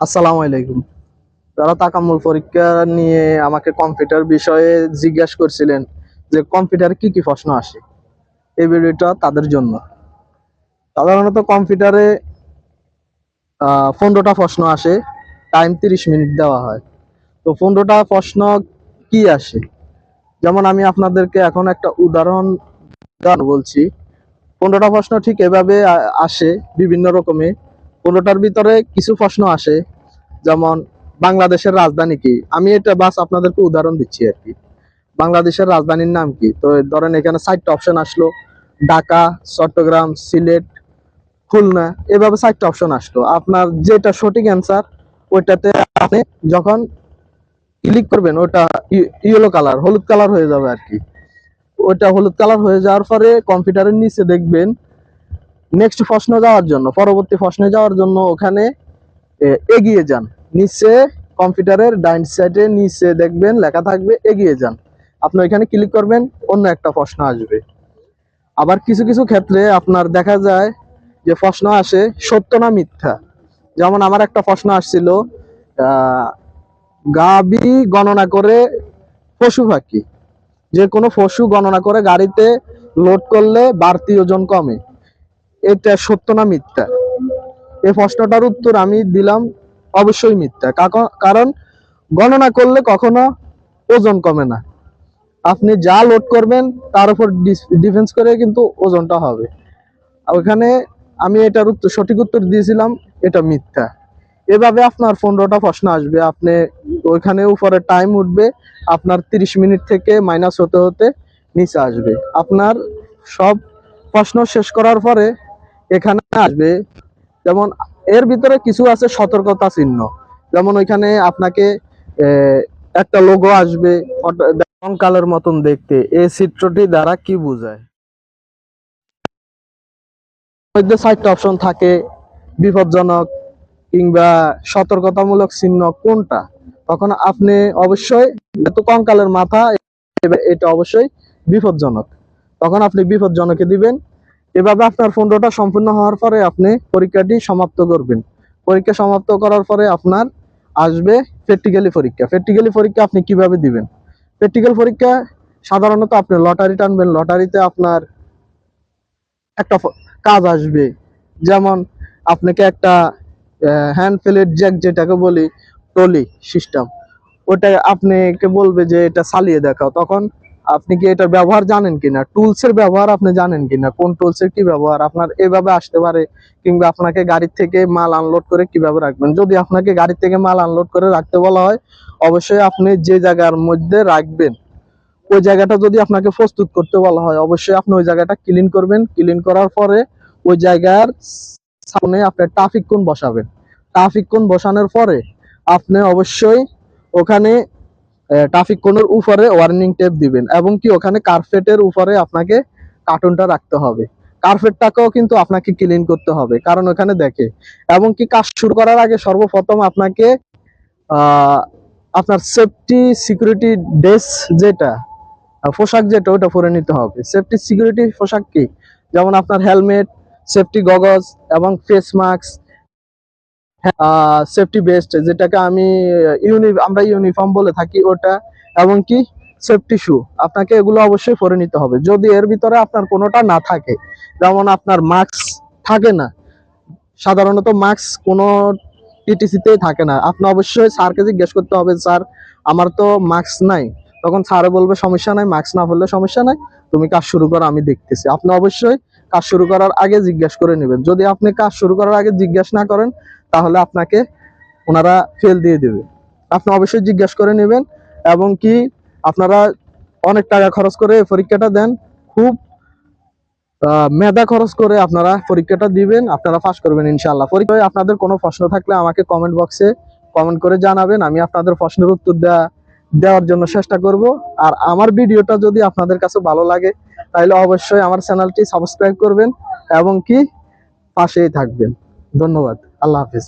আসসালামু আলাইকুম। যারা তাকামুল পরীক্ষা নিয়ে আমাকে কম্পিউটার বিষয়ে জিজ্ঞাসা করছিলেন যে কম্পিউটারে কি কি প্রশ্ন আসে, এই ভিডিওটা তাদের জন্য। সাধারণত কম্পিউটারে পনেরোটা প্রশ্ন আসে, টাইম তিরিশ মিনিট দেওয়া হয়। তো পনেরোটা প্রশ্ন কি আসে? যেমন আমি আপনাদেরকে এখন একটা উদাহরণ বলছি। পনেরোটা প্রশ্ন ঠিক এভাবে আসে বিভিন্ন রকমের পনেরোটার ভিতরে কিছু প্রশ্ন আসে, যেমন বাংলাদেশের রাজধানী কি? আমি এটা বাস আপনাদেরকে উদাহরণ দিচ্ছি আর কি। বাংলাদেশের রাজধানীর নাম কি? তো ধরেন এখানে চারটা অপশন আসলো, ঢাকা, চট্টগ্রাম, সিলেট, খুলনা, এভাবে চারটা অপশন আসলো। আপনার যেটা সঠিক অ্যান্সার ওইটাতে আপনি যখন ক্লিক করবেন, ওটা ইয়েলো কালার হলুদ কালার হয়ে যাবে আর কি। ওইটা হলুদ কালার হয়ে যাওয়ার পরে কম্পিউটারের নিচে দেখবেন নেক্সট প্রশ্ন যাওয়ার জন্য, পরবর্তী প্রশ্নে যাওয়ার জন্য ওখানে এগিয়ে যান। নিচে কম্পিউটারের ডাইন সাইডে নিচে দেখবেন লেখা থাকবে এগিয়ে যান। আপনি ওইখানে ক্লিক করবেন, অন্য একটা প্রশ্ন আসবে। আবার কিছু কিছু ক্ষেত্রে আপনার দেখা যায় যে প্রশ্ন আসে, সত্য না মিথ্যা? যেমন আমার একটা প্রশ্ন আসছিল গাবি গণনা করে পশু পাখি। যে কোনো পশু গণনা করে গাড়িতে লোড করলে বাড়তি ওজন কমে। এটা সত্য না মিথ্যা? এই প্রশ্নটার উত্তর আমি দিলাম অবশ্যই মিথ্যা। কারণ গণনা করলে কখনো ওজন কমে না। আপনি যা লোড করবেন, তার উপর ডিফেন্স করে কিন্তু ওজনটা হবে। ওখানে আমি এটার উত্তর সঠিক উত্তর দিয়েছিলাম, এটা মিথ্যা। এভাবে আপনার পনেরোটা প্রশ্ন আসবে। আপনি ওইখানে উপরে টাইম উঠবে, আপনার তিরিশ মিনিট থেকে মাইনাস হতে হতে নিচে আসবে। আপনার সব প্রশ্ন শেষ করার পরে এখানে আসবে। যেমন এর ভিতরে কিছু আছে সতর্কতা চিহ্ন। যেমন ওইখানে আপনাকে একটা লোগো আসবে কঙ্কালের মতন দেখতে। এই চিত্রটি দ্বারা কি বোঝায়? মধ্যে চারটা অপশন থাকে, বিপজ্জনক কিংবা সতর্কতামূলক চিহ্ন কোনটা? তখন আপনি অবশ্যই এত কঙ্কালের মাথা এটা অবশ্যই বিপজ্জনক। তখন আপনি বিপজ্জনকে দিবেন এভাবে আপনার পনেরোটা সম্পূর্ণ হওয়ার পরে আপনি পরীক্ষাটি সমাপ্ত করবেন। পরীক্ষা সমাপ্ত করার পরে আপনার আসবে প্র্যাকটিক্যালি পরীক্ষা। প্র্যাকটিক্যালি পরীক্ষা আপনি কীভাবে দিবেন? প্র্যাকটিক্যাল পরীক্ষা সাধারণত আপনি লটারি টানবেন। লটারিতে আপনার একটা কাজ আসবে। যেমন আপনাকে একটা হ্যান্ড প্লেট জ্যাক যেটাকে বলি টলি সিস্টেম ওটা আপনাকে বলবে যে এটা চালিয়ে দেখাও। তখন আপনি কি এটার ব্যবহার জানেন কিনা? টুলস এর ব্যবহার আপনি জানেন কিনা? কোন টুলস এর কি ব্যবহার? আপনার এভাবে আসতে পারে। কিংবা আপনাকে গাড়ির থেকে মাল আনলোড করে কীভাবে রাখবেন? যদি আপনাকে গাড়ি থেকে মাল আনলোড করে রাখতে বলা হয়, অবশ্যই আপনি যে জায়গার মধ্যে রাখবেন, ওই জায়গাটা যদি আপনাকে প্রস্তুত করতে বলা হয়, অবশ্যই আপনি ওই জায়গাটা ক্লিন করবেন। ক্লিন করার পরে ওই জায়গার সামনে আপনি ট্রাফিক কোন বসাবেন। ট্রাফিক কোন বসানোর পরে আপনি অবশ্যই ওখানে ট্রাফিক কোনের উপরে ওয়ার্নিং টেপ দিবেন এবং কি ওখানে কার্পেটের উপরে আপনাকে কার্টুনটা রাখতে হবে। কার্পেটটাকেও কিন্তু আপনাকে ক্লিন করতে হবে, কারণ ওখানে দেখে। এবং কি কাজ শুরু করার আগে সর্বপ্রথম আপনাকে আপনার সেফটি সিকিউরিটি ড্রেস যেটা পোশাক যেটা ওটা পরে নিতে হবে। সেফটি সিকিউরিটি পোশাক কি? যেমন আপনার হেলমেট সেফটি গগজ এবং ফেস মাস্ক সেফটি বেস্ট যেটাকে আমি ইউনি আমরা ইউনিফর্ম বলে থাকি ওটা, এবং কি সেফটি শু আপনাকে এগুলো অবশ্যই পরে নিতে হবে। যদি এর ভিতরে আপনার কোনোটা না থাকে, যেমন আপনার মাস্ক থাকে না, সাধারণত মাস্ক কোনো টিটিসিতেই থাকে না। আপনি অবশ্যই স্যারকে জিজ্ঞেস করতে হবে, স্যার, আমার তো মাস্ক নাই। তখন স্যারে বলবে, সমস্যা নাই মাস্ক না হলে সমস্যা নাই, তুমি কাজ শুরু করো, আমি দেখতেছি। আপনি অবশ্যই কাজ শুরু করার আগে জিজ্ঞেস করে নেবেন। যদি আপনি কাজ শুরু করার আগে জিজ্ঞেস না করেন তাহলে আপনাকে ওনারা ফেল দিয়ে দেবে। আপনি অবশ্যই জিজ্ঞেস করে নেবেন এবং কি আপনারা অনেক টাকা খরচ করে পরীক্ষাটা দেন। খুব মেধা খরচ করে আপনারা পরীক্ষাটা দিবেন, আপনারা পাস করবেন ইনশাল্লাহ পরীক্ষায় আপনাদের কোনো প্রশ্ন থাকলে আমাকে কমেন্ট বক্সে কমেন্ট করে জানাবেন, আমি আপনাদের প্রশ্নের উত্তর দেওয়া দেওয়ার জন্য চেষ্টা করব। আর আমার ভিডিওটা যদি আপনাদের কাছে ভালো লাগে, তাহলে অবশ্যই আমার চ্যানেলটি সাবস্ক্রাইব করবেন এবং কি পাশেই থাকবেন। ধন্যবাদ। আল্লাহ হাফিজ।